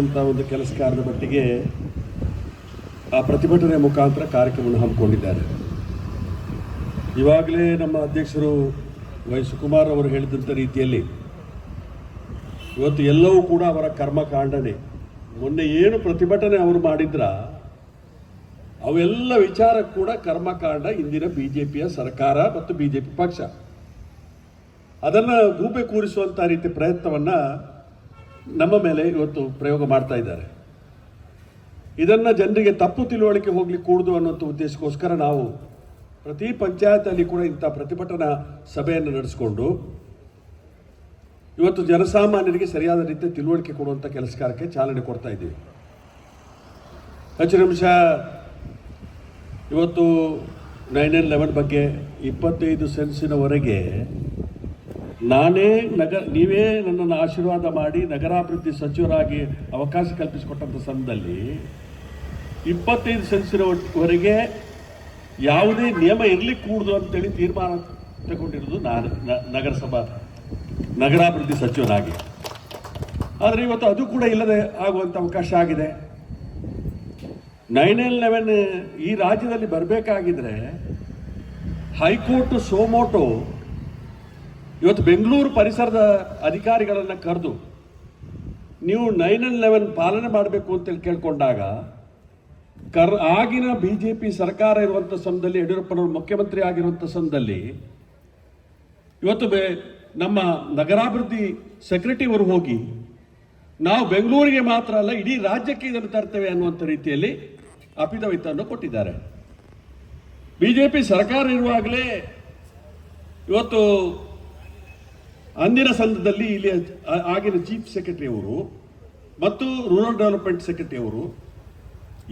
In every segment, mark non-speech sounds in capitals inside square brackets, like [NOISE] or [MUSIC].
ಅಂತ ಒಂದು ಕೆಲಸ ಕಾರ್ಯದ ಮಟ್ಟಿಗೆ ಆ ಪ್ರತಿಭಟನೆ ಮುಖಾಂತರ ಕಾರ್ಯಕ್ರಮವನ್ನು ಹಮ್ಮಿಕೊಂಡಿದ್ದಾರೆ. ಇವಾಗಲೇ ನಮ್ಮ ಅಧ್ಯಕ್ಷರು ವೈ ಸುಕುಮಾರ್ ಅವರು ಹೇಳಿದಂಥ ರೀತಿಯಲ್ಲಿ ಇವತ್ತು ಎಲ್ಲವೂ ಕೂಡ ಅವರ ಕರ್ಮಕಾಂಡನೆ. ಮೊನ್ನೆ ಏನು ಪ್ರತಿಭಟನೆ ಅವರು ಮಾಡಿದ್ರ, ಅವೆಲ್ಲ ವಿಚಾರ ಕೂಡ ಕರ್ಮಕಾಂಡ, ಇಂದಿನ ಬಿ ಜೆ ಸರ್ಕಾರ ಮತ್ತು ಬಿಜೆಪಿ ಪಕ್ಷ. ಅದನ್ನು ಗೂಬೆ ಕೂರಿಸುವಂಥ ರೀತಿ ಪ್ರಯತ್ನವನ್ನು ನಮ್ಮ ಮೇಲೆ ಇವತ್ತು ಪ್ರಯೋಗ ಮಾಡ್ತಾ ಇದ್ದಾರೆ. ಇದನ್ನು ಜನರಿಗೆ ತಪ್ಪು ತಿಳುವಳಿಕೆ ಹೋಗಲಿ ಕೂಡುದು ಅನ್ನೋಂಥ ಉದ್ದೇಶಕ್ಕೋಸ್ಕರ ನಾವು ಪ್ರತಿ ಪಂಚಾಯತಲ್ಲಿ ಕೂಡ ಇಂಥ ಪ್ರತಿಭಟನಾ ಸಭೆಯನ್ನು ನಡೆಸಿಕೊಂಡು ಇವತ್ತು ಜನಸಾಮಾನ್ಯರಿಗೆ ಸರಿಯಾದ ರೀತಿಯ ತಿಳುವಳಿಕೆ ಕೊಡುವಂಥ ಕೆಲಸ ಕಾರ್ಯಕ್ಕೆ ಚಾಲನೆ ಕೊಡ್ತಾ ಇದ್ದೀವಿ. ಹೆಚ್ಚು ನಿಮಿಷ ಇವತ್ತು ನೈನ್ ಎನ್ ಲೆವೆನ್ ಬಗ್ಗೆ ಇಪ್ಪತ್ತೈದು ಸೆನ್ಸಿನವರೆಗೆ ನಾನೇ ನಗರ, ನೀವೇ ನನ್ನನ್ನು ಆಶೀರ್ವಾದ ಮಾಡಿ ನಗರಾಭಿವೃದ್ಧಿ ಸಚಿವರಾಗಿ ಅವಕಾಶ ಕಲ್ಪಿಸಿಕೊಟ್ಟಂಥ ಸಂದರ್ಭದಲ್ಲಿ ಇಪ್ಪತ್ತೈದು ಸೆನ್ಸಿರೋವರೆಗೆ ಯಾವುದೇ ನಿಯಮ ಇರಲಿಕ್ಕೆ ಕೂಡುದು ಅಂತೇಳಿ ತೀರ್ಮಾನ ತಗೊಂಡಿರೋದು ನಾನು ನಗರಸಭಾ, ನಗರಾಭಿವೃದ್ಧಿ ಸಚಿವರಾಗಿ ಆದರೆ ಇವತ್ತು ಅದು ಕೂಡ ಇಲ್ಲದೆ ಆಗುವಂಥ ಅವಕಾಶ ಆಗಿದೆ. ನೈನ್ ಎಲ್ ಲೆವೆನ್ ಈ ರಾಜ್ಯದಲ್ಲಿ ಬರಬೇಕಾಗಿದ್ರೆ ಹೈಕೋರ್ಟ್ ಸೋಮೋಟೋ ಇವತ್ತು ಬೆಂಗಳೂರು ಪರಿಸರದ ಅಧಿಕಾರಿಗಳನ್ನು ಕರೆದು ನೀವು ನೈನ್ ಅಂಡ್ ಲೆವೆನ್ ಪಾಲನೆ ಮಾಡಬೇಕು ಅಂತೇಳಿ ಕೇಳ್ಕೊಂಡಾಗ, ಕರ್, ಆಗಿನ ಬಿ ಜೆ ಪಿ ಸರ್ಕಾರ ಇರುವಂಥ ಸಮಯದಲ್ಲಿ ಯಡಿಯೂರಪ್ಪನವರು ಮುಖ್ಯಮಂತ್ರಿ ಆಗಿರುವಂಥ ಸಮಯದಲ್ಲಿ ಇವತ್ತು ಬೆ, ನಮ್ಮ ನಗರಾಭಿವೃದ್ಧಿ ಸೆಕ್ರೆಟರಿ ಅವರು ಹೋಗಿ, ನಾವು ಬೆಂಗಳೂರಿಗೆ ಮಾತ್ರ ಅಲ್ಲ, ಇಡೀ ರಾಜ್ಯಕ್ಕೆ ಇದನ್ನು ತರ್ತೇವೆ ಅನ್ನುವಂಥ ರೀತಿಯಲ್ಲಿ ಅಪಿತವಿತವನ್ನು ಕೊಟ್ಟಿದ್ದಾರೆ. ಬಿ ಜೆ ಪಿ ಸರ್ಕಾರ ಇರುವಾಗಲೇ ಇವತ್ತು ಅಂದಿನ ಸಂದರ್ಭದಲ್ಲಿ ಇಲ್ಲಿ ಆಗಿನ ಚೀಫ್ ಸೆಕ್ರೆಟರಿ ಅವರು ಮತ್ತು ರೂರಲ್ ಡೆವಲಪ್ಮೆಂಟ್ ಸೆಕ್ರೆಟರಿ ಅವರು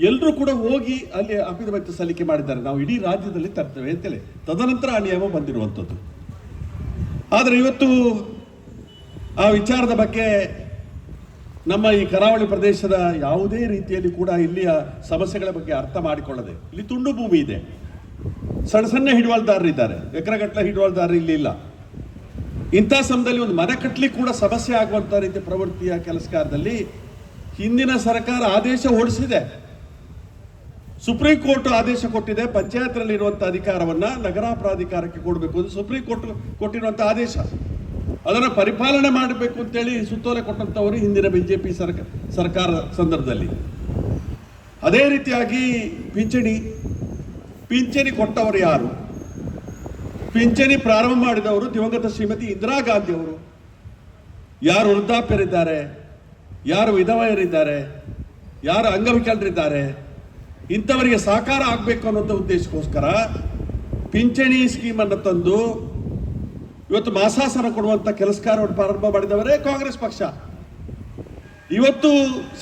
ಎಲ್ಲರೂ ಕೂಡ ಹೋಗಿ ಅಲ್ಲಿ ಅಪಿದವಿತ ಸಲ್ಲಿಕೆ ಮಾಡಿದ್ದಾರೆ. ನಾವು ಇಡೀ ರಾಜ್ಯದಲ್ಲಿ ತರ್ತೇವೆ ಅಂತೇಳಿ. ತದನಂತರ ಆ ನಿಯಮ ಬಂದಿರುವಂಥದ್ದು. ಆದರೆ ಇವತ್ತು ಆ ವಿಚಾರದ ಬಗ್ಗೆ ನಮ್ಮ ಈ ಕರಾವಳಿ ಪ್ರದೇಶದ ಯಾವುದೇ ರೀತಿಯಲ್ಲಿ ಕೂಡ ಇಲ್ಲಿಯ ಸಮಸ್ಯೆಗಳ ಬಗ್ಗೆ ಅರ್ಥ ಮಾಡಿಕೊಳ್ಳದೆ, ಇಲ್ಲಿ ತುಂಡು ಭೂಮಿ ಇದೆ. ಸಣ್ಣ ಸಣ್ಣ ಹಿಡುವಳಿದಾರರು ಇದ್ದಾರೆ ಎಕರೆಗಟ್ಟಲೆ ಹಿಡುವಳದಾರರು ಇಲ್ಲಿ ಇಲ್ಲ. ಇಂಥ ಸಮಯದಲ್ಲಿ ಒಂದು ಮನೆ ಕಟ್ಟಲಿಕ್ಕೆ ಕೂಡ ಸಮಸ್ಯೆ ಆಗುವಂಥ ರೀತಿಯ ಪ್ರವೃತ್ತಿಯ ಕೆಲಸಕಾರದಲ್ಲಿ ಹಿಂದಿನ ಸರ್ಕಾರ ಆದೇಶ ಹೊರಡಿಸಿದೆ. ಸುಪ್ರೀಂ ಕೋರ್ಟ್ ಆದೇಶ ಕೊಟ್ಟಿದೆ ಪಂಚಾಯತ್ನಲ್ಲಿ ಇರುವಂಥ ಅಧಿಕಾರವನ್ನ ನಗರ ಪ್ರಾಧಿಕಾರಕ್ಕೆ ಕೊಡಬೇಕು ಅದು ಸುಪ್ರೀಂ ಕೋರ್ಟ್ ಕೊಟ್ಟಿರುವಂಥ ಆದೇಶ. ಅದನ್ನು ಪರಿಪಾಲನೆ ಮಾಡಬೇಕು ಅಂತೇಳಿ ಸುತ್ತೋಲೆ ಕೊಟ್ಟಂಥವರು ಹಿಂದಿನ ಬಿಜೆಪಿ ಸರ್ಕಾರ ಸರ್ಕಾರದ ಸಂದರ್ಭದಲ್ಲಿ. ಅದೇ ರೀತಿಯಾಗಿ ಪಿಂಚಣಿ ಪಿಂಚಣಿ ಕೊಟ್ಟವರು ಯಾರು? ಪಿಂಚಣಿ ಪ್ರಾರಂಭ ಮಾಡಿದವರು ದಿವಂಗತ ಶ್ರೀಮತಿ ಇಂದಿರಾ ಗಾಂಧಿ ಅವರು. ಯಾರು ವೃದ್ಧಾಪ್ಯರಿದ್ದಾರೆ, ಯಾರು ವಿಧವೆಯರಿದ್ದಾರೆ, ಯಾರು ಅಂಗವಿಕಲರಿದ್ದಾರೆ, ಇಂಥವರಿಗೆ ಸಹಕಾರ ಆಗಬೇಕು ಅನ್ನೋಂಥ ಉದ್ದೇಶಕ್ಕೋಸ್ಕರ ಪಿಂಚಣಿ ಸ್ಕೀಮನ್ನು ತಂದು ಇವತ್ತು ಮಾಸಾಸನ ಕೊಡುವಂಥ ಕೆಲಸ ಪ್ರಾರಂಭ ಮಾಡಿದವರೇ ಕಾಂಗ್ರೆಸ್ ಪಕ್ಷ. ಇವತ್ತು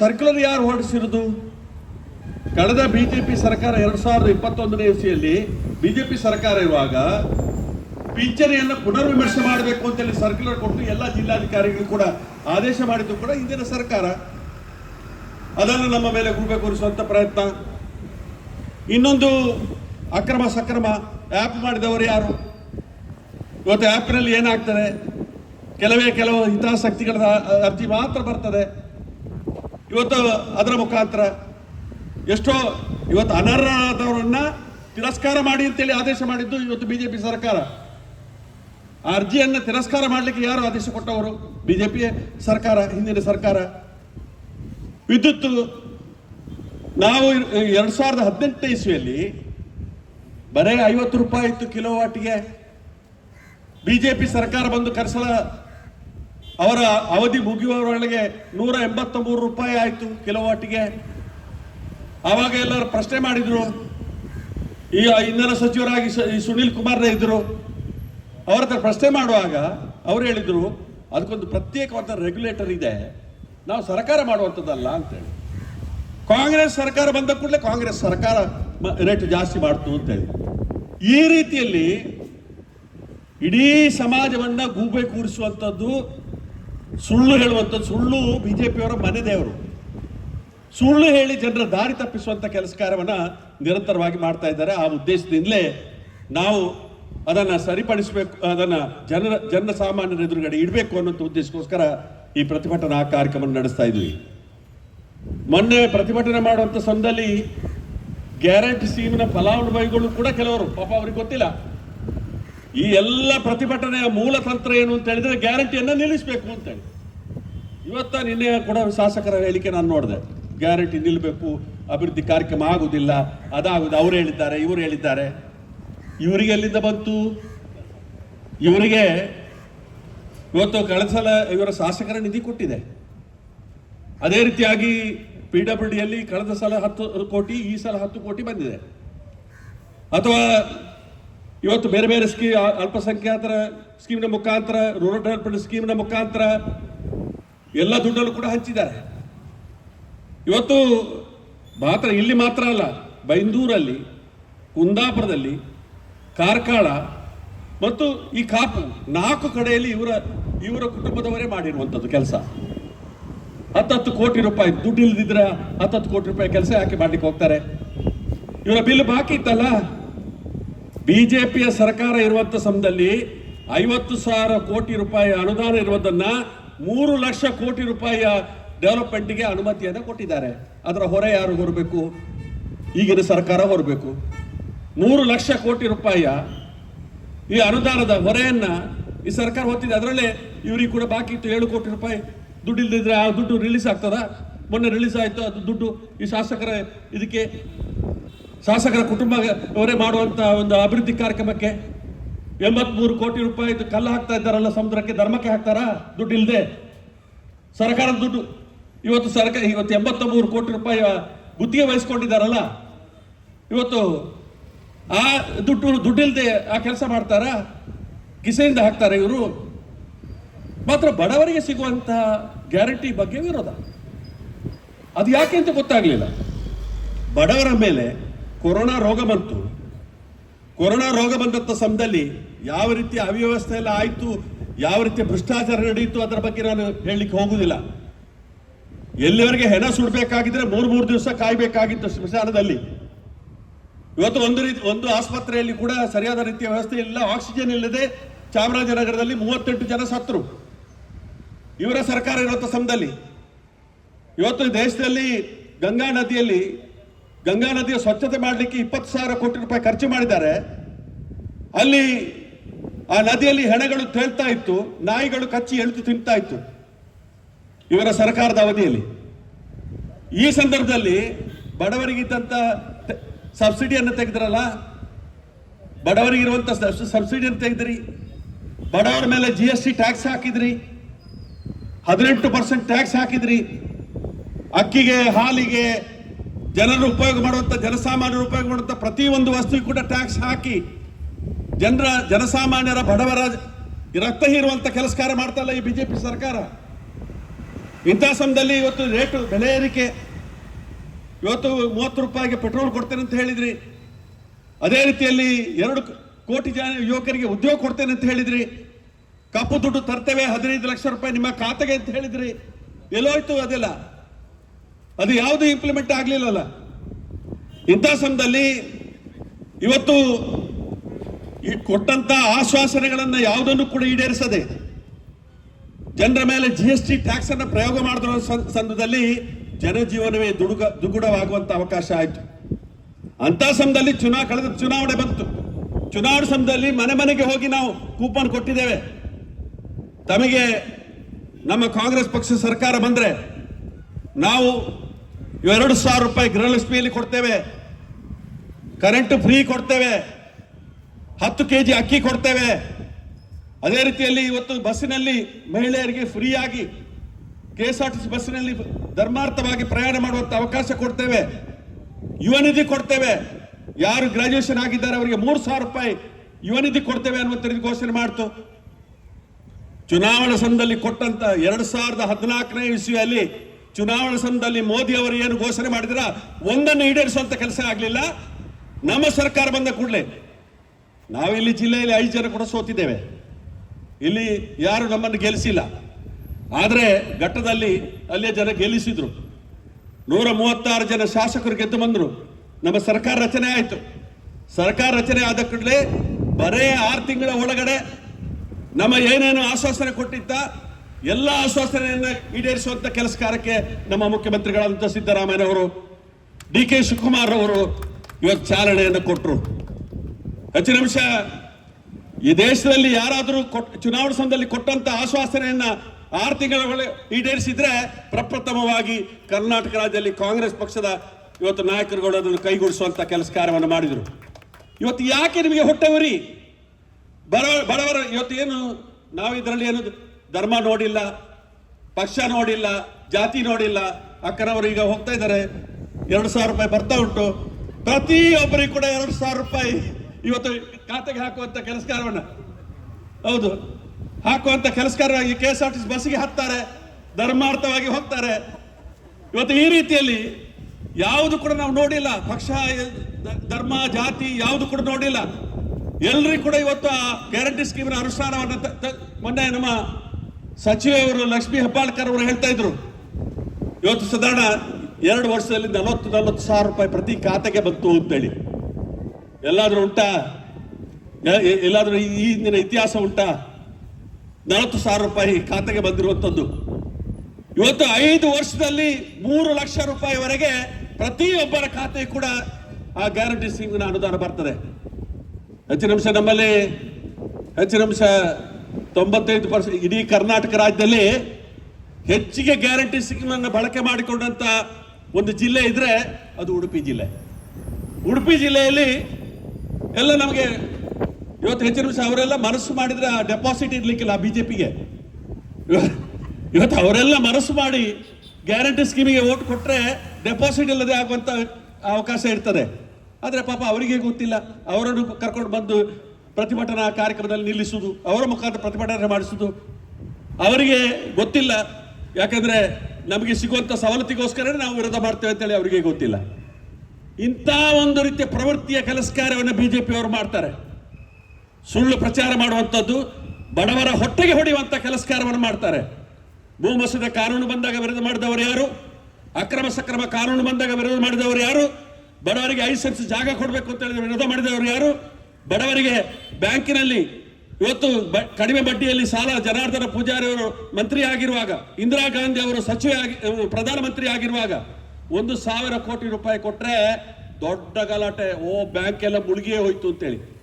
ಸರ್ಕ್ಯುಲರ್ ಯಾರು ಹೊರಡಿಸಿರುವುದು ಕಳೆದ ಬಿಜೆಪಿ ಸರ್ಕಾರ ಎರಡು ಸಾವಿರದ ಇಪ್ಪತ್ತೊಂದನೇ ಇಸ್ವಿಯಲ್ಲಿ ಬಿಜೆಪಿ ಸರ್ಕಾರ ಇರುವಾಗ ಪಿಂಚಣಿಯನ್ನು ಪುನರ್ವಿಮರ್ಶೆ ಮಾಡಬೇಕು ಅಂತೇಳಿ ಸರ್ಕ್ಯುಲರ್ ಕೊಟ್ಟು ಎಲ್ಲ ಜಿಲ್ಲಾಧಿಕಾರಿಗಳು ಕೂಡ ಆದೇಶ ಮಾಡಿದ್ದು ಕೂಡ ಇಂದಿನ ಸರ್ಕಾರ. ಅದನ್ನು ನಮ್ಮ ಮೇಲೆ ಕೂರಿಸುವಂತ ಪ್ರಯತ್ನ. ಇನ್ನೊಂದು ಅಕ್ರಮ ಸಕ್ರಮ ಆ್ಯಪ್ ಮಾಡಿದವರು ಯಾರು? ಇವತ್ತು ಆ್ಯಪ್ನಲ್ಲಿ ಏನಾಗ್ತದೆ? ಕೆಲವೇ ಕೆಲವು ಹಿತಾಸಕ್ತಿಗಳ ಅರ್ಜಿ ಮಾತ್ರ ಬರ್ತದೆ. ಇವತ್ತು ಅದರ ಮುಖಾಂತರ ಎಷ್ಟೋ ಇವತ್ತು ಅನರ್ಹರಾದವರನ್ನ ತಿರಸ್ಕಾರ ಮಾಡಿ ಅಂತೇಳಿ ಆದೇಶ ಮಾಡಿದ್ದು ಇವತ್ತು ಬಿಜೆಪಿ ಸರ್ಕಾರ. ಆ ಅರ್ಜಿಯನ್ನು ತಿರಸ್ಕಾರ ಮಾಡಲಿಕ್ಕೆ ಯಾರು ಆದೇಶ ಕೊಟ್ಟವರು? ಬಿಜೆಪಿ ಸರ್ಕಾರ, ಹಿಂದಿನ ಸರ್ಕಾರ? ವಿದ್ಯುತ್, ನಾವು ಎರಡು ಸಾವಿರದ ಹದಿನೆಂಟನೇ ಇಸ್ವಿಯಲ್ಲಿ ಬರೇ ಐವತ್ತು ರೂಪಾಯಿ ಇತ್ತು ಕಿಲೋ ವಾಟಿಗೆ ಬಿಜೆಪಿ ಸರ್ಕಾರ ಬಂದು ಕರೆಸಲ ಅವರ ಅವಧಿ ಮುಗಿಯುವವರೊಳಗೆ ನೂರ ಎಂಬತ್ತ ಮೂರು ರೂಪಾಯಿ ಆಯಿತು ಕಿಲೋವಾಟಿಗೆ. ಆವಾಗ ಎಲ್ಲರೂ ಪ್ರಶ್ನೆ ಮಾಡಿದರು. ಈ ಇಂಧನ ಸಚಿವರಾಗಿ ಸುನೀಲ್ ಕುಮಾರ್ನೇ ಇದ್ರು. ಅವ್ರ ಹತ್ರ ಪ್ರಶ್ನೆ ಮಾಡುವಾಗ ಅವ್ರು ಹೇಳಿದರು, ಅದಕ್ಕೊಂದು ಪ್ರತ್ಯೇಕವಾದ ರೆಗ್ಯುಲೇಟರ್ ಇದೆ. ನಾವು ಸರ್ಕಾರ ಮಾಡುವಂಥದ್ದಲ್ಲ ಅಂತೇಳಿ. ಕಾಂಗ್ರೆಸ್ ಸರ್ಕಾರ ಬಂದ ಕೂಡಲೇ ಕಾಂಗ್ರೆಸ್ ಸರ್ಕಾರ ರೇಟ್ ಜಾಸ್ತಿ ಮಾಡ್ತು ಅಂತೇಳಿ. ಈ ರೀತಿಯಲ್ಲಿ ಇಡೀ ಸಮಾಜವನ್ನ ಗೂಬೆ ಕೂರಿಸುವಂಥದ್ದು, ಸುಳ್ಳು ಹೇಳುವಂಥದ್ದು, ಸುಳ್ಳು ಬಿ ಜೆ ಪಿಯವರ ಮನೆದೇವರು ಸುಳ್ಳು ಹೇಳಿ ಜನರ ದಾರಿ ತಪ್ಪಿಸುವಂಥ ಕೆಲಸ ಕಾರ್ಯವನ್ನು ನಿರಂತರವಾಗಿ ಮಾಡ್ತಾ ಇದ್ದಾರೆ. ಆ ಉದ್ದೇಶದಿಂದಲೇ ನಾವು ಅದನ್ನ ಸರಿಪಡಿಸಬೇಕು, ಅದನ್ನು ಜನರ ಜನ ಸಾಮಾನ್ಯರ ಎದುರುಗಡೆ ಇಡಬೇಕು ಅನ್ನೋಂಥ ಉದ್ದೇಶಕ್ಕೋಸ್ಕರ ಈ ಪ್ರತಿಭಟನಾ ಕಾರ್ಯಕ್ರಮ ನಡೆಸ್ತಾ ಇದ್ವಿ. ಮೊನ್ನೆ ಪ್ರತಿಭಟನೆ ಮಾಡುವಂಥ ಸಂದಲ್ಲಿ ಗ್ಯಾರಂಟಿ ಸ್ಕೀಮಿನ ಫಲಾನುಭವಿಗಳು ಕೂಡ ಕೆಲವರು, ಪಾಪ ಅವ್ರಿಗೆ ಗೊತ್ತಿಲ್ಲ. ಈ ಎಲ್ಲ ಪ್ರತಿಭಟನೆಯ ಮೂಲ ತಂತ್ರ ಏನು ಅಂತ ಹೇಳಿದ್ರೆ ಗ್ಯಾರಂಟಿಯನ್ನು ನಿಲ್ಲಿಸಬೇಕು ಅಂತ ಹೇಳಿ. ಇವತ್ತ ನಿನ್ನೆ ಕೂಡ ಶಾಸಕರ ಹೇಳಿಕೆ ನಾನು ನೋಡಿದೆ. ಗ್ಯಾರಂಟಿ ನಿಲ್ಲಬೇಕು, ಅಭಿವೃದ್ಧಿ ಕಾರ್ಯಕ್ರಮ ಆಗುವುದಿಲ್ಲ ಅದಾಗುದು, ಅವ್ರು ಹೇಳಿದ್ದಾರೆ, ಇವರು ಹೇಳಿದ್ದಾರೆ. ಇವರಿಗೆ ಎಲ್ಲಿಂದ ಬಂತು? ಇವರಿಗೆ ಇವತ್ತು ಕಳೆದ ಸಲ ಇವರ ಶಾಸಕರ ನಿಧಿ ಕೊಟ್ಟಿದೆ. ಅದೇ ರೀತಿಯಾಗಿ ಪಿ ಡಬ್ಲ್ಯೂ ಕಳೆದ ಸಲ ಹತ್ತು ಕೋಟಿ, ಈ ಸಲ ಹತ್ತು ಕೋಟಿ ಬಂದಿದೆ. ಅಥವಾ ಇವತ್ತು ಬೇರೆ ಬೇರೆ ಸ್ಕೀಮ್ ಅಲ್ಪಸಂಖ್ಯಾತರ ಸ್ಕೀಮ್ನ ಮುಖಾಂತರ, ರೂರಲ್ ಡೆವಲಪ್ಮೆಂಟ್ ಸ್ಕೀಮ್ನ ಮುಖಾಂತರ ಎಲ್ಲ ದುಡ್ಡನ್ನು ಕೂಡ ಹಂಚಿದ್ದಾರೆ. ಇವತ್ತು ಮಾತ್ರ, ಇಲ್ಲಿ ಮಾತ್ರ ಅಲ್ಲ, ಬೈಂದೂರಲ್ಲಿ, ಕುಂದಾಪುರದಲ್ಲಿ ಕಾರ್ಕಳ ಮತ್ತು ಈ ಕಾಪು ನಾಲ್ಕು ಕಡೆಯಲ್ಲಿ ಇವರ ಇವರ ಕುಟುಂಬದವರೇ ಮಾಡಿರುವಂಥದ್ದು ಕೆಲಸ. ಹತ್ತತ್ತು ಕೋಟಿ ರೂಪಾಯಿ ದುಡ್ಡು ಇಲ್ದಿದ್ರೆ ಹತ್ತತ್ತು ಕೋಟಿ ರೂಪಾಯಿ ಕೆಲಸ ಯಾಕೆ ಮಾಡ್ಲಿಕ್ಕೆ ಹೋಗ್ತಾರೆ? ಇವರ ಬಿಲ್ ಬಾಕಿ ಇತ್ತಲ್ಲ? ಬಿಜೆಪಿಯ ಸರ್ಕಾರ ಇರುವಂತ ಸಮಯದಲ್ಲಿ ಐವತ್ತು ಸಾವಿರ ಕೋಟಿ ರೂಪಾಯಿ ಅನುದಾನ ಇರುವುದನ್ನ ಮೂರು ಲಕ್ಷ ಕೋಟಿ ರೂಪಾಯಿಯ ಡೆವಲಪ್ಮೆಂಟ್ಗೆ ಅನುಮತಿಯನ್ನು ಕೊಟ್ಟಿದ್ದಾರೆ. ಅದರ ಹೊರೆ ಯಾರು ಹೊರಬೇಕು? ಈಗಿನ ಸರ್ಕಾರ ಹೊರಬೇಕು. ಮೂರು ಲಕ್ಷ ಕೋಟಿ ರೂಪಾಯಿಯ ಈ ಅನುದಾನದ ಹೊರೆಯನ್ನ ಈ ಸರ್ಕಾರ ಹೊತ್ತಿದೆ. ಅದರಲ್ಲೇ ಇವರಿಗೆ ಕೂಡ ಬಾಕಿ ಇತ್ತು ಏಳು ಕೋಟಿ ರೂಪಾಯಿ. ದುಡ್ಡು ಇಲ್ಲದಿದ್ರೆ ಆ ದುಡ್ಡು ರಿಲೀಸ್ ಆಗ್ತದ? ಮೊನ್ನೆ ರಿಲೀಸ್ ಆಯ್ತು. ಅದು ದುಡ್ಡು ಈ ಶಾಸಕರ ಇದಕ್ಕೆ ಶಾಸಕರ ಕುಟುಂಬ ಅವರೇ ಮಾಡುವಂತ ಒಂದು ಅಭಿವೃದ್ಧಿ ಕಾರ್ಯಕ್ರಮಕ್ಕೆ ಎಂಬತ್ಮೂರು ಕೋಟಿ ರೂಪಾಯಿ ಕಲ್ಲು ಹಾಕ್ತಾ ಇದ್ದಾರಲ್ಲ, ಸಮುದ್ರಕ್ಕೆ ಧರ್ಮಕ್ಕೆ ಹಾಕ್ತಾರಾ? ದುಡ್ಡು ಇಲ್ಲದೆ ಸರ್ಕಾರದ ದುಡ್ಡು. ಇವತ್ತು ಸರ್ಕಾರ, ಇವತ್ತು ಎಂಬತ್ತ ಮೂರು ಕೋಟಿ ರೂಪಾಯಿ ಗುತ್ತಿಗೆ ವಹಿಸ್ಕೊಂಡಿದ್ದಾರಲ್ಲ? ಇವತ್ತು ಆ ದುಡ್ಡು ದುಡ್ಡಿಲ್ದೆ ಆ ಕೆಲಸ ಮಾಡ್ತಾರ? ಕಿಸೆಯಿಂದ ಹಾಕ್ತಾರೆ ಇವರು. ಮಾತ್ರ ಬಡವರಿಗೆ ಸಿಗುವಂತಹ ಗ್ಯಾರಂಟಿ ಬಗ್ಗೆ ವಿರೋಧ. ಅದು ಯಾಕೆ ಅಂತ ಗೊತ್ತಾಗಲಿಲ್ಲ. ಬಡವರ ಮೇಲೆ ಕೊರೋನಾ ರೋಗ ಬಂತು. ಕೊರೋನಾ ರೋಗ ಬಂದಂತ ಸಮಯದಲ್ಲಿ ಯಾವ ರೀತಿ ಅವ್ಯವಸ್ಥೆ ಎಲ್ಲ ಆಯಿತು, ಯಾವ ರೀತಿ ಭ್ರಷ್ಟಾಚಾರ ನಡೆಯಿತು ಅದರ ಬಗ್ಗೆ ನಾನು ಹೇಳಲಿಕ್ಕೆ ಹೋಗುವುದಿಲ್ಲ. ಎಲ್ಲಿವರೆಗೆ ಹೆಣ ಸುಡಬೇಕಾಗಿದ್ರೆ ಮೂರು ಮೂರು ದಿವಸ ಕಾಯಬೇಕಾಗಿತ್ತು ಸ್ಮಶಾನದಲ್ಲಿ ಇವತ್ತು ಒಂದು ರೀತಿ, ಒಂದು ಆಸ್ಪತ್ರೆಯಲ್ಲಿ ಕೂಡ ಸರಿಯಾದ ರೀತಿಯ ವ್ಯವಸ್ಥೆ ಇಲ್ಲ, ಆಕ್ಸಿಜನ್ ಇಲ್ಲದೆ ಚಾಮರಾಜನಗರದಲ್ಲಿ ಮೂವತ್ತೆಂಟು ಜನ ಸತ್ರು ಇವರ ಸರ್ಕಾರ ಇರುವಂತ ಸಮಯದಲ್ಲಿ ಇವತ್ತು ದೇಶದಲ್ಲಿ ಗಂಗಾ ನದಿಯಲ್ಲಿ, ಗಂಗಾ ನದಿಯ ಸ್ವಚ್ಛತೆ ಮಾಡಲಿಕ್ಕೆ ಇಪ್ಪತ್ತು ಸಾವಿರ ಕೋಟಿ ರೂಪಾಯಿ ಖರ್ಚು ಮಾಡಿದ್ದಾರೆ. ಅಲ್ಲಿ ಆ ನದಿಯಲ್ಲಿ ಹೆಣಗಳು ತೇಳ್ತಾ ಇತ್ತು, ನಾಯಿಗಳು ಕಚ್ಚಿ ಎಳೆದು ತಿಂತಾ ಇತ್ತು ಇವರ ಸರ್ಕಾರದ ಅವಧಿಯಲ್ಲಿ. ಈ ಸಂದರ್ಭದಲ್ಲಿ ಬಡವರಿಗಿದ್ದಂಥ ಸಬ್ಸಿಡಿಯನ್ನು ತೆಗೆದ್ರಲ್ಲ? ಬಡವರಿಗೆ ಇರುವಂತ ಸಬ್ಸಿಡಿಯನ್ನು ತೆಗೆದ್ರಿ. ಬಡವರ ಮೇಲೆ ಜಿ ಎಸ್ ಟಿ ಟ್ಯಾಕ್ಸ್ ಹಾಕಿದ್ರಿ. ಹದಿನೆಂಟು ಪರ್ಸೆಂಟ್ ಟ್ಯಾಕ್ಸ್ ಹಾಕಿದ್ರಿ. ಅಕ್ಕಿಗೆ, ಹಾಲಿಗೆ ಜನರು ಉಪಯೋಗ ಮಾಡುವಂತ, ಜನಸಾಮಾನ್ಯರು ಉಪಯೋಗ ಮಾಡುವಂತ ಪ್ರತಿ ಒಂದು ವಸ್ತುವಿಗೂ ಕೂಡ ಟ್ಯಾಕ್ಸ್ ಹಾಕಿ ಜನರ, ಜನಸಾಮಾನ್ಯರ, ಬಡವರ ರಕ್ತ ಹೀರುವಂತ ಕೆಲಸ ಕಾರ್ಯ ಮಾಡ್ತಾ ಇಲ್ಲ ಈ ಬಿಜೆಪಿ ಸರ್ಕಾರ. ಇಂಥ ಸಮಯದಲ್ಲಿ ಇವತ್ತು ರೇಟು ಬೆಲೆ ಏರಿಕೆ. ಇವತ್ತು ಮೂವತ್ತು ರೂಪಾಯಿಗೆ ಪೆಟ್ರೋಲ್ ಕೊಡ್ತೇನೆ ಅಂತ ಹೇಳಿದ್ರಿ. ಅದೇ ರೀತಿಯಲ್ಲಿ ಎರಡು ಕೋಟಿ ಜನ ಯುವಕರಿಗೆ ಉದ್ಯೋಗ ಕೊಡ್ತೇನೆ ಅಂತ ಹೇಳಿದ್ರಿ. ಕಪ್ಪು ದುಡ್ಡು ತರ್ತೇವೆ, ಹದಿನೈದು ಲಕ್ಷ ರೂಪಾಯಿ ನಿಮ್ಮ ಖಾತೆಗೆ ಅಂತ ಹೇಳಿದ್ರಿ. ಎಲ್ಲೋಯ್ತು ಅದೆಲ್ಲ? ಅದು ಯಾವುದು ಇಂಪ್ಲಿಮೆಂಟ್ ಆಗ್ಲಿಲ್ಲಲ್ಲ? ಇಂಥ ಸಮಯದಲ್ಲಿ ಇವತ್ತು ಈ ಕೊಟ್ಟಂತ ಆಶ್ವಾಸನೆಗಳನ್ನು ಯಾವುದನ್ನು ಕೂಡ ಈಡೇರಿಸದೆ, ಜನರ ಮೇಲೆ ಜಿ ಎಸ್ ಟಿ ಟ್ಯಾಕ್ಸ್ ಅನ್ನು ಪ್ರಯೋಗ ಮಾಡಿದ ಸಂದರ್ಭದಲ್ಲಿ ಜನಜೀವನವೇ ದುಡುಗ, ದುಗುಡವಾಗುವಂತ ಅವಕಾಶ ಆಯಿತು. ಅಂತ ಸಮಯದಲ್ಲಿ ಚುನಾ, ಕಳೆದ ಚುನಾವಣೆ ಬಂತು. ಚುನಾವಣೆ ಸಮಯದಲ್ಲಿ ಮನೆ ಮನೆಗೆ ಹೋಗಿ ನಾವು ಕೂಪನ್ ಕೊಟ್ಟಿದ್ದೇವೆ. ತಮಗೆ ನಮ್ಮ ಕಾಂಗ್ರೆಸ್ ಪಕ್ಷ ಸರ್ಕಾರ ಬಂದ್ರೆ ನಾವು ಎರಡು ಸಾವಿರ ರೂಪಾಯಿ ಗೃಹಲಕ್ಷ್ಮಿಯಲ್ಲಿ ಕೊಡ್ತೇವೆ. ಕರೆಂಟ್ ಫ್ರೀ ಕೊಡ್ತೇವೆ. ಹತ್ತು ಕೆ ಜಿ ಅಕ್ಕಿ ಕೊಡ್ತೇವೆ. ಅದೇ ರೀತಿಯಲ್ಲಿ ಇವತ್ತು ಬಸ್ಸಿನಲ್ಲಿ ಮಹಿಳೆಯರಿಗೆ ಫ್ರೀ ಆಗಿ K S R T C ಬಸ್ಸಿನಲ್ಲಿ ಧರ್ಮಾರ್ಥವಾಗಿ ಪ್ರಯಾಣ ಮಾಡುವಂತ ಅವಕಾಶ ಕೊಡ್ತೇವೆ. ಯುವ ನಿಧಿ ಕೊಡ್ತೇವೆ. ಯಾರು ಗ್ರಾಜುಯೇಷನ್ ಆಗಿದ್ದಾರೆ ಅವರಿಗೆ ಮೂರು ಸಾವಿರ ರೂಪಾಯಿ ಯುವ ನಿಧಿ ಕೊಡ್ತೇವೆ ಅನ್ನುವಂತ ರೀತಿ ಘೋಷಣೆ ಮಾಡ್ತು. ಚುನಾವಣಾ ಸಂದಲ್ಲಿ ಕೊಟ್ಟಂತ ಎರಡ್ ಸಾವಿರದ ಹದಿನಾಲ್ಕನೇ ಇಸ್ವಿಯಲ್ಲಿ ಚುನಾವಣಾ ಸಂದಲ್ಲಿ ಮೋದಿ ಅವರು ಏನು ಘೋಷಣೆ ಮಾಡಿದ್ರ ಒಂದನ್ನು ಈಡೇರಿಸುವಂತ ಕೆಲಸ ಆಗಲಿಲ್ಲ. ನಮ್ಮ ಸರ್ಕಾರ ಬಂದ ಕೂಡಲೇ ನಾವಿಲ್ಲಿ ಜಿಲ್ಲೆಯಲ್ಲಿ ಐದು ಜನ ಕೂಡ ಸೋತಿದ್ದೇವೆ. ಇಲ್ಲಿ ಯಾರು ನಮ್ಮನ್ನು ಗೆಲ್ಲಿಸಿಲ್ಲ ಆದರೆ ಘಟ್ಟದಲ್ಲಿ ಅಲ್ಲಿಯ ಜನ ಗೆಲ್ಲಿಸಿದ್ರು. ನೂರ ಮೂವತ್ತಾರು ಜನ ಶಾಸಕರು ಗೆದ್ದು ಬಂದರು. ನಮ್ಮ ಸರ್ಕಾರ ರಚನೆ ಆಯಿತು. ಸರ್ಕಾರ ರಚನೆ ಆದ ಕೂಡಲೇ ಬರೇ ಆರು ತಿಂಗಳ ಒಳಗಡೆ ನಮ್ಮ ಏನೇನು ಆಶ್ವಾಸನೆ ಕೊಟ್ಟಿದ್ದ ಎಲ್ಲ ಆಶ್ವಾಸನೆಯನ್ನು ಈಡೇರಿಸುವಂಥ ಕೆಲಸ ಕಾರ್ಯಕ್ಕೆ ನಮ್ಮ ಮುಖ್ಯಮಂತ್ರಿಗಳಾದಂಥ ಸಿದ್ದರಾಮಯ್ಯನವರು ಡಿ ಕೆ ಶಿವಕುಮಾರ್ ಅವರು ಇವತ್ತು ಚಾಲನೆಯನ್ನು ಕೊಟ್ಟರು ಹೆಚ್ಚಿನ ಅಂಶ ಈ ದೇಶದಲ್ಲಿ ಯಾರಾದರೂ ಚುನಾವಣಾ ಸಂದಲ್ಲಿ ಕೊಟ್ಟಂತ ಆಶ್ವಾಸನೆಯನ್ನ ಆರು ತಿಂಗಳ ಈಡೇರಿಸಿದ್ರೆ ಪ್ರಪ್ರಥಮವಾಗಿ ಕರ್ನಾಟಕ ರಾಜ್ಯದಲ್ಲಿ ಕಾಂಗ್ರೆಸ್ ಪಕ್ಷದ ಇವತ್ತು ನಾಯಕರುಗಳು ಅದನ್ನು ಕೈಗೂಡಿಸುವಂತ ಕೆಲಸ ಕಾರ್ಯವನ್ನು ಮಾಡಿದರು. ಇವತ್ತು ಯಾಕೆ ನಿಮಗೆ ಹೊಟ್ಟೆವರಿ ಬಡ, ಬಡವರ ಇವತ್ತು ಏನು ನಾವು ಇದರಲ್ಲಿ ಏನು ಧರ್ಮ ನೋಡಿಲ್ಲ, ಪಕ್ಷ ನೋಡಿಲ್ಲ, ಜಾತಿ ನೋಡಿಲ್ಲ, ಅಕ್ಕನವರು ಈಗ ಹೋಗ್ತಾ ಇದ್ದಾರೆ. ಎರಡು ಸಾವಿರ ರೂಪಾಯಿ ಬರ್ತಾ ಉಂಟು. ಪ್ರತಿಯೊಬ್ಬರಿಗೂ ಕೂಡ ಎರಡು ಸಾವಿರ ರೂಪಾಯಿ ಇವತ್ತು ಖಾತೆಗೆ ಹಾಕುವಂತ ಕೆಲಸ ಕಾರ್ಯವನ್ನು. ಹೌದು. ಹಾಕುವಂತ ಕೆಲಸಕಾರ ಈ K S R T C ಬಸ್ಸಿಗೆ ಹತ್ತಾರೆ, ಧರ್ಮಾರ್ಥವಾಗಿ ಹೋಗ್ತಾರೆ. ಇವತ್ತು ಈ ರೀತಿಯಲ್ಲಿ ಯಾವುದು ಕೂಡ ನಾವು ನೋಡಿಲ್ಲ. ಪಕ್ಷ, ಧರ್ಮ, ಜಾತಿ ಯಾವುದು ಕೂಡ ನೋಡಿಲ್ಲ. ಎಲ್ರಿಗೂ ಕೂಡ ಇವತ್ತು ಆ ಗ್ಯಾರಂಟಿ ಸ್ಕೀಮಿನ ಅನುಷ್ಠಾನವನ್ನು ಮೊನ್ನೆ ನಮ್ಮ ಸಚಿವರು ಲಕ್ಷ್ಮೀ ಹೆಬ್ಬಾಳ್ಕರ್ ಅವರು ಹೇಳ್ತಾ ಇದ್ರು. ಇವತ್ತು ಸಾಧಾರಣ ಎರಡು ವರ್ಷದಲ್ಲಿ ನಲವತ್ತು ನಲವತ್ತು ಸಾವಿರ ರೂಪಾಯಿ ಪ್ರತಿ ಖಾತೆಗೆ ಬಂತು ಅಂತೇಳಿ. ಎಲ್ಲಾದರೂ ಉಂಟಾ? ಎಲ್ಲಾದರೂ ಈ ಹಿಂದಿನ ಇತಿಹಾಸ ಉಂಟಾ? ನಲವತ್ತು ಸಾವಿರ ರೂಪಾಯಿ ಖಾತೆಗೆ ಬಂದಿರುವಂತದ್ದು ಇವತ್ತು ಐದು ವರ್ಷದಲ್ಲಿ ಮೂರು ಲಕ್ಷ ರೂಪಾಯಿವರೆಗೆ ಪ್ರತಿಯೊಬ್ಬರ ಖಾತೆ ಕೂಡ ಆ ಗ್ಯಾರಂಟಿ ಸ್ಕೀಮ್ನ ಅನುದಾನ ಬರ್ತದೆ. ಹೆಚ್ಚಿನ ನಮ್ಮಲ್ಲಿ, ಹೆಚ್ಚಿನ ತೊಂಬತ್ತೈದು ಪರ್ಸೆಂಟ್ ಇಡೀ ಕರ್ನಾಟಕ ರಾಜ್ಯದಲ್ಲಿ ಹೆಚ್ಚಿಗೆ ಗ್ಯಾರಂಟಿ ಸ್ಕೀಮ್ ಅನ್ನು ಬಳಕೆ ಮಾಡಿಕೊಂಡಂತ ಒಂದು ಜಿಲ್ಲೆ ಇದ್ರೆ ಅದು ಉಡುಪಿ ಜಿಲ್ಲೆ. ಉಡುಪಿ ಜಿಲ್ಲೆಯಲ್ಲಿ ಎಲ್ಲ ನಮಗೆ ಇವತ್ತು ಹೆಚ್ಚಿನ ವಿಷಯ ಅವರೆಲ್ಲ ಮನಸ್ಸು ಮಾಡಿದ್ರೆ ಆ ಡೆಪಾಸಿಟ್ ಇರ್ಲಿಕ್ಕಿಲ್ಲ ಬಿಜೆಪಿಗೆ ಇವತ್ತು ಅವರೆಲ್ಲ ಮನಸ್ಸು ಮಾಡಿ ಗ್ಯಾರಂಟಿ ಸ್ಕೀಮಿಗೆ ಓಟ್ ಕೊಟ್ರೆ ಡೆಪಾಸಿಟ್ ಇಲ್ಲದೆ ಆಗುವಂಥ ಅವಕಾಶ ಇರ್ತದೆ. ಆದ್ರೆ ಪಾಪ ಅವರಿಗೆ ಗೊತ್ತಿಲ್ಲ. ಅವರನ್ನು ಕರ್ಕೊಂಡು ಬಂದು ಪ್ರತಿಭಟನಾ ಕಾರ್ಯಕ್ರಮದಲ್ಲಿ ನಿಲ್ಲಿಸುವುದು, ಅವರ ಮುಖಾಂತರ ಪ್ರತಿಭಟನೆ ಮಾಡಿಸುವುದು ಅವರಿಗೆ ಗೊತ್ತಿಲ್ಲ. ಯಾಕಂದ್ರೆ ನಮಗೆ ಸಿಗುವಂತ ಸವಲತ್ತಿಗೋಸ್ಕರ ನಾವು ವಿರೋಧ ಮಾಡ್ತೇವೆ ಅಂತೇಳಿ ಅವರಿಗೆ ಗೊತ್ತಿಲ್ಲ. ಇಂಥ ಒಂದು ರೀತಿಯ ಪ್ರವೃತ್ತಿಯ ಕೆಲಸ ಕಾರ್ಯವನ್ನು ಬಿಜೆಪಿ ಅವರು ಮಾಡ್ತಾರೆ. ಸುಳ್ಳು ಪ್ರಚಾರ ಮಾಡುವಂಥದ್ದು ಬಡವರ ಹೊಟ್ಟೆಗೆ ಹೊಡೆಯುವಂಥ ಕೆಲಸಕಾರವನ್ನು ಮಾಡ್ತಾರೆ. ಭೂ ಕಾನೂನು ಬಂದಾಗ ವಿರೋಧ ಮಾಡಿದವರು ಯಾರು? ಅಕ್ರಮ ಸಕ್ರಮ ಕಾನೂನು ಬಂದಾಗ ವಿರೋಧ ಮಾಡಿದವರು ಯಾರು? ಬಡವರಿಗೆ ಐದು ಸೆನ್ಸ್ ಜಾಗ ಕೊಡಬೇಕು ಅಂತ ಹೇಳಿದ್ರೆ ವಿರೋಧ ಮಾಡಿದವರು ಯಾರು? ಬಡವರಿಗೆ ಬ್ಯಾಂಕಿನಲ್ಲಿ ಇವತ್ತು ಕಡಿಮೆ ಬಡ್ಡಿಯಲ್ಲಿ ಸಾಲ, ಜನಾರ್ದನ ಪೂಜಾರಿ ಅವರು ಮಂತ್ರಿ ಆಗಿರುವಾಗ, ಇಂದಿರಾ ಗಾಂಧಿ ಅವರು ಸಚಿವ ಆಗಿ ಪ್ರಧಾನಮಂತ್ರಿ ಆಗಿರುವಾಗ ಒಂದು ಸಾವಿರ ಕೋಟಿ ರೂಪಾಯಿ ಕೊಟ್ಟರೆ ದೊಡ್ಡ ಗಲಾಟೆ. ಓ ಬ್ಯಾಂಕ್ ಎಲ್ಲ ಮುಳುಗಿಯೇ ಹೋಯ್ತು ಅಂತೇಳಿ.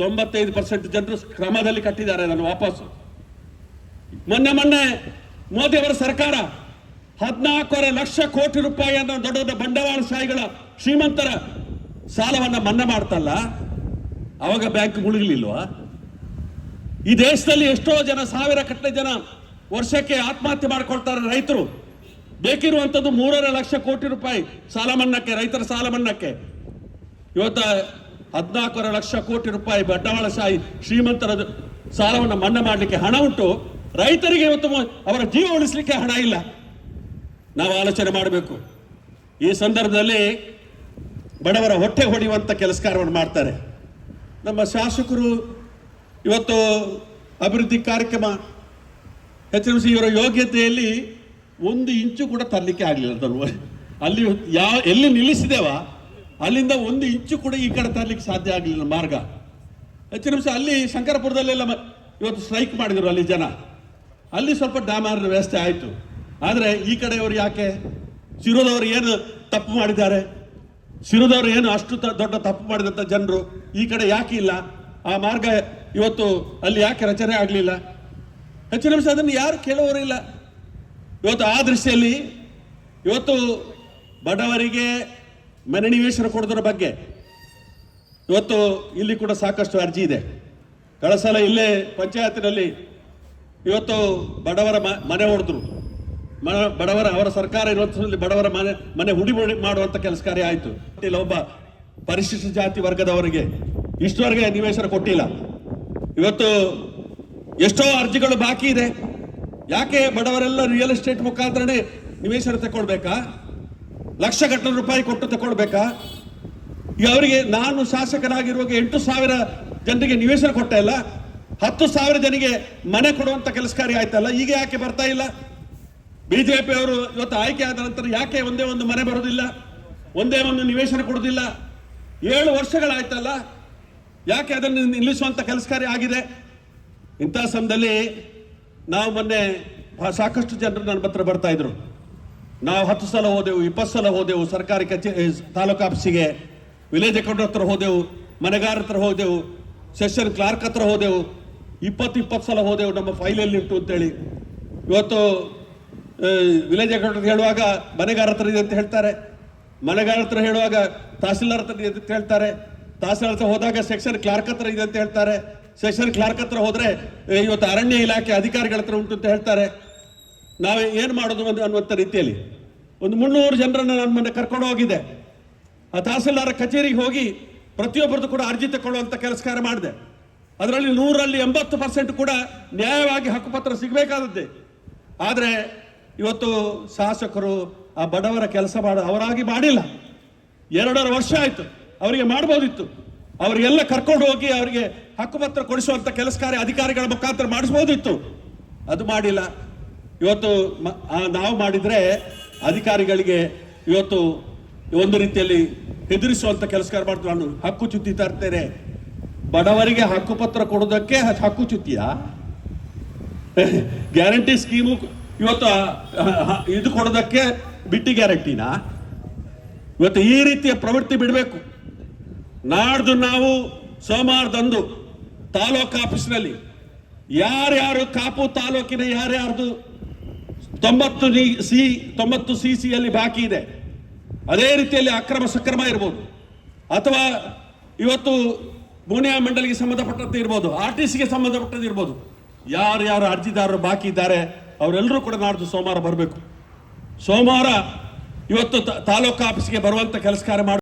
ತೊಂಬತ್ತೈದು ಪರ್ಸೆಂಟ್ ಜನರು ಕ್ರಮದಲ್ಲಿ ಕಟ್ಟಿದ್ದಾರೆ ನಾನು ವಾಪಸ್ಸು. ಮೊನ್ನೆ ಮೊನ್ನೆ ಮೋದಿ ಅವರ ಸರ್ಕಾರ ಹದಿನಾಲ್ಕೂವರೆ ಲಕ್ಷ ಕೋಟಿ ರೂಪಾಯಿಯನ್ನು ದೊಡ್ಡ ದೊಡ್ಡ ಬಂಡವಾಳಶಾಹಿಗಳ ಶ್ರೀಮಂತರ ಸಾಲವನ್ನ ಮನ್ನಾ ಮಾಡ್ತಲ್ಲ, ಅವಾಗ ಬ್ಯಾಂಕ್ ಮುಳುಗಲಿಲ್ವಾ? ಈ ದೇಶದಲ್ಲಿ ಎಷ್ಟೋ ಜನ, ಸಾವಿರ ಕಟ್ಟಲೆ ಜನ ವರ್ಷಕ್ಕೆ ಆತ್ಮಹತ್ಯೆ ಮಾಡ್ಕೊಳ್ತಾರೆ ರೈತರು. ಬೇಕಿರುವಂಥದ್ದು ಮೂರರ ಲಕ್ಷ ಕೋಟಿ ರೂಪಾಯಿ ಸಾಲ ಮನ್ನಕ್ಕೆ, ರೈತರ ಸಾಲ ಮನ್ನಕ್ಕೆ. ಇವತ್ತು ಹದಿನಾಲ್ಕೂವರೆ ಲಕ್ಷ ಕೋಟಿ ರೂಪಾಯಿ ಬಂಡವಾಳಶಾಹಿ ಶ್ರೀಮಂತರ ಸಾಲವನ್ನು ಮನ್ನಾ ಮಾಡಲಿಕ್ಕೆ ಹಣ ಉಂಟು. ರೈತರಿಗೆ ಇವತ್ತು ಅವರ ಜೀವ ಉಳಿಸಲಿಕ್ಕೆ ಹಣ ಇಲ್ಲ. ನಾವು ಆಲೋಚನೆ ಮಾಡಬೇಕು. ಈ ಸಂದರ್ಭದಲ್ಲಿ ಬಡವರ ಹೊಟ್ಟೆ ಹೊಡೆಯುವಂಥ ಕೆಲಸಕಾರವನ್ನು ಮಾಡ್ತಾರೆ. ನಮ್ಮ ಶಾಸಕರು ಇವತ್ತು ಅಭಿವೃದ್ಧಿ ಕಾರ್ಯಕ್ರಮ ಹೆಚ್ಚಿನ ಇವರ ಯೋಗ್ಯತೆಯಲ್ಲಿ ಒಂದು ಇಂಚು ಕೂಡ ತರಲಿಕ್ಕೆ ಆಗಲಿಲ್ಲ. ಅಲ್ಲಿ ಯಾವ ಎಲ್ಲಿ ನಿಲ್ಲಿಸಿದೇವ? ಅಲ್ಲಿಂದ ಒಂದು ಇಂಚು ಕೂಡ ಈ ಕಡೆ ತರಲಿಕ್ಕೆ ಸಾಧ್ಯ ಆಗಲಿಲ್ಲ ಮಾರ್ಗ. ಹೆಚ್ಚಿನ ನಿಮಿಷ ಅಲ್ಲಿ ಶಂಕರಪುರದಲ್ಲೆಲ್ಲ ಇವತ್ತು ಸ್ಟ್ರೈಕ್ ಮಾಡಿದ್ರು ಅಲ್ಲಿ ಜನ. ಅಲ್ಲಿ ಸ್ವಲ್ಪ ಡ್ಯಾಮಾರಿನ ವ್ಯವಸ್ಥೆ ಆಯಿತು. ಆದರೆ ಈ ಕಡೆಯವರು ಯಾಕೆ? ಶಿರೋದವರು ಏನು ತಪ್ಪು ಮಾಡಿದ್ದಾರೆ? ಶಿರೋದವರು ಏನು ಅಷ್ಟು ದೊಡ್ಡ ತಪ್ಪು ಮಾಡಿದಂಥ ಜನರು ಈ ಕಡೆ ಯಾಕೆ ಇಲ್ಲ? ಆ ಮಾರ್ಗ ಇವತ್ತು ಅಲ್ಲಿ ಯಾಕೆ ರಚನೆ ಆಗಲಿಲ್ಲ? ಹೆಚ್ಚಿನ ನಿಮಿಷ ಅದನ್ನು ಯಾರು ಕೇಳುವವರಿಲ್ಲ ಇವತ್ತು ಆ ದೃಷ್ಟಿಯಲ್ಲಿ ಇವತ್ತು ಬಡವರಿಗೆ ಮನೆ ನಿವೇಶನ ಕೊಡೋದ್ರ ಬಗ್ಗೆ. ಇವತ್ತು ಇಲ್ಲಿ ಕೂಡ ಸಾಕಷ್ಟು ಅರ್ಜಿ ಇದೆ. ಕಳಸಲ ಇಲ್ಲೇ ಪಂಚಾಯತಿನಲ್ಲಿ ಇವತ್ತು ಬಡವರ ಮನೆ ಹೊಡೆದ್ರು ಬಡವರ, ಅವರ ಸರ್ಕಾರ ಇರುವಂತಲ್ಲಿ ಬಡವರ ಮನೆ ಮನೆ ಹುಡಿ ಮಾಡುವಂಥ ಕೆಲಸ ಕಾರ್ಯ ಆಯ್ತು. ಇಲ್ಲ ಒಬ್ಬ ಪರಿಶಿಷ್ಟ ಜಾತಿ ವರ್ಗದವರಿಗೆ ಇಷ್ಟವರೆಗೆ ನಿವೇಶನ ಕೊಟ್ಟಿಲ್ಲ. ಇವತ್ತು ಎಷ್ಟೋ ಅರ್ಜಿಗಳು ಬಾಕಿ ಇದೆ. ಯಾಕೆ ಬಡವರೆಲ್ಲ ರಿಯಲ್ ಎಸ್ಟೇಟ್ ಮುಖಾಂತರನೇ ನಿವೇಶನ ತಗೊಳ್ಬೇಕಾ? ಲಕ್ಷ ಗಟ್ಟಲೆ ರೂಪಾಯಿ ಕೊಟ್ಟು ತಗೊಳ್ಬೇಕಾ? ಅವರಿಗೆ ನಾನು ಶಾಸಕರಾಗಿರುವಾಗ ಎಂಟು ಸಾವಿರ ಜನರಿಗೆ ನಿವೇಶನ ಕೊಟ್ಟ ಇಲ್ಲ ಹತ್ತು ಸಾವಿರ ಜನರಿಗೆ ಮನೆ ಕೊಡುವಂತ ಕೆಲಸ ಕಾರ್ಯ ಆಯ್ತಲ್ಲ? ಈಗ ಯಾಕೆ ಬರ್ತಾ ಇಲ್ಲ? ಬಿಜೆಪಿ ಅವರು ಇವತ್ತು ಆಯ್ಕೆ ಆದ ನಂತರ ಯಾಕೆ ಒಂದೇ ಒಂದು ಮನೆ ಬರೋದಿಲ್ಲ? ಒಂದೇ ಒಂದು ನಿವೇಶನ ಕೊಡೋದಿಲ್ಲ? ಏಳು ವರ್ಷಗಳಾಯ್ತಲ್ಲ? ಯಾಕೆ ಅದನ್ನು ನಿಲ್ಲಿಸುವಂತ ಕೆಲಸ ಕಾರ್ಯ ಆಗಿದೆ? ಇಂಥ ಸಮಯದಲ್ಲಿ ನಾವು ಮೊನ್ನೆ ಸಾಕಷ್ಟು ಜನರು ನನ್ನ ಹತ್ರ ಬರ್ತಾ ಇದ್ರು. ನಾವು ಹತ್ತು ಸಲ ಹೋದೆವು, ಇಪ್ಪತ್ತು ಸಲ ಹೋದೆವು, ಸರ್ಕಾರಿ ಕಚೇರಿ ತಾಲೂಕು ಆಫೀಸಿಗೆ. ವಿಲೇಜ್ ಅಕೌಂಟ್ ಹತ್ರ ಹೋದೆವು, ಮನೆಗಾರ ಹತ್ರ ಹೋದೆವು, ಸೆಷನ್ ಕ್ಲಾರ್ಕ್ ಹತ್ರ ಹೋದೆವು, ಇಪ್ಪತ್ತು ಇಪ್ಪತ್ತು ಸಲ ಹೋದೆವು ನಮ್ಮ ಫೈಲಲ್ಲಿ ಉಂಟು ಅಂತೇಳಿ. ಇವತ್ತು ವಿಲೇಜ್ ಅಕೌಂಟ್ ಹೇಳುವಾಗ ಮನೆಗಾರ ಹತ್ರ ಇದೆ ಅಂತ ಹೇಳ್ತಾರೆ. ಮನೆಗಾರ ಹತ್ರ ಹೇಳುವಾಗ ತಹಸೀಲ್ದಾರ್ ಹತ್ರ ಇದೆ ಅಂತ ಹೇಳ್ತಾರೆ. ತಹಸೀಲ್ದಾರ್ ಹತ್ರ ಹೋದಾಗ ಸೆಕ್ಷನ್ ಕ್ಲಾರ್ಕ್ ಹತ್ರ ಇದೆ ಅಂತ ಹೇಳ್ತಾರೆ. ಸೆಷನ್ ಕ್ಲಾರ್ಕ್ ಹತ್ರ ಹೋದರೆ ಇವತ್ತು ಅರಣ್ಯ ಇಲಾಖೆ ಅಧಿಕಾರಿಗಳ ಹತ್ರ ಉಂಟು ಅಂತ ಹೇಳ್ತಾರೆ. ನಾವು ಏನು ಮಾಡೋದು ಒಂದು ಅನ್ನುವಂಥ ರೀತಿಯಲ್ಲಿ? ಒಂದು ಮುನ್ನೂರು ಜನರನ್ನು ನನ್ನ ಮನೆ ಕರ್ಕೊಂಡು ಹೋಗಿದೆ ಆ ತಹಸೀಲ್ದಾರ ಕಚೇರಿಗೆ ಹೋಗಿ ಪ್ರತಿಯೊಬ್ಬರದ್ದು ಕೂಡ ಅರ್ಜಿ ತಗೊಳ್ಳುವಂಥ ಕೆಲಸ ಕಾರ್ಯ ಮಾಡಿದೆ. ಅದರಲ್ಲಿ ನೂರಲ್ಲಿ ಎಂಬತ್ತು ಪರ್ಸೆಂಟ್ ಕೂಡ ನ್ಯಾಯವಾಗಿ ಹಕ್ಕುಪತ್ರ ಸಿಗಬೇಕಾದದ್ದೇ. ಆದರೆ ಇವತ್ತು ಶಾಸಕರು ಆ ಬಡವರ ಕೆಲಸ ಮಾಡ ಅವರಾಗಿ ಮಾಡಿಲ್ಲ. ಎರಡೂವರೆ ವರ್ಷ ಆಯಿತು, ಅವರಿಗೆ ಮಾಡ್ಬೋದಿತ್ತು. ಅವರಿಗೆಲ್ಲ ಕರ್ಕೊಂಡು ಹೋಗಿ ಅವರಿಗೆ ಹಕ್ಕುಪತ್ರ ಕೊಡಿಸುವಂಥ ಕೆಲಸ ಕಾರ್ಯ ಅಧಿಕಾರಿಗಳ ಮುಖಾಂತರ ಮಾಡಿಸ್ಬೋದಿತ್ತು. ಅದು ಮಾಡಿಲ್ಲ. ಇವತ್ತು ನಾವು ಮಾಡಿದ್ರೆ ಅಧಿಕಾರಿಗಳಿಗೆ ಇವತ್ತು ಒಂದು ರೀತಿಯಲ್ಲಿ ಹೆದರಿಸುವಂಥ ಕೆಲಸ ಮಾಡ್ತೀವಿ ನಾನು ಹಕ್ಕು ಚುತ್ತಿ ತರ್ತೇನೆ. ಬಡವರಿಗೆ ಹಕ್ಕುಪತ್ರ ಕೊಡೋದಕ್ಕೆ ಹಕ್ಕು ಚುತ್ತಿಯ [LAUGHS] ಗ್ಯಾರಂಟಿ ಸ್ಕೀಮು ಇವತ್ತು ಇದು ಕೊಡೋದಕ್ಕೆ ಬಿಟ್ಟಿ ಗ್ಯಾರಂಟಿನಾ? ಇವತ್ತು ಈ ರೀತಿಯ ಪ್ರವೃತ್ತಿ ಬಿಡಬೇಕು. ನಾಡ್ದು ನಾವು ಸೋಮವಾರದಂದು ತಾಲೂಕು ಆಫೀಸ್ನಲ್ಲಿ, ಯಾರ್ಯಾರು ಕಾಪು ತಾಲೂಕಿನ ಯಾರ್ಯಾರ್ದು ತೊಂಬತ್ತು ಸಿ ತೊಂಬತ್ತು ಸಿ ಸಿಯಲ್ಲಿ ಬಾಕಿ ಇದೆ. ಅದೇ ರೀತಿಯಲ್ಲಿ ಅಕ್ರಮ ಸಕ್ರಮ ಇರ್ಬೋದು. ಅಥವಾ ಇವತ್ತು ಬುನಿಯಾ ಮಂಡಳಿಗೆ ಸಂಬಂಧಪಟ್ಟಂತೆ ಇರ್ಬೋದು, ಆರ್ ಟಿ ಸಿಗೆ ಸಂಬಂಧಪಟ್ಟದ್ದು ಇರ್ಬೋದು. ಯಾರು ಅರ್ಜಿದಾರರು ಬಾಕಿ ಇದ್ದಾರೆ, ಅವರೆಲ್ಲರೂ ಕೂಡ ನಾಡ್ದು ಸೋಮವಾರ ಬರಬೇಕು. ಸೋಮವಾರ ಇವತ್ತು ತಾಲೂಕು ಆಫೀಸ್ಗೆ ಬರುವಂಥ ಕೆಲಸ ಕಾರ್ಯ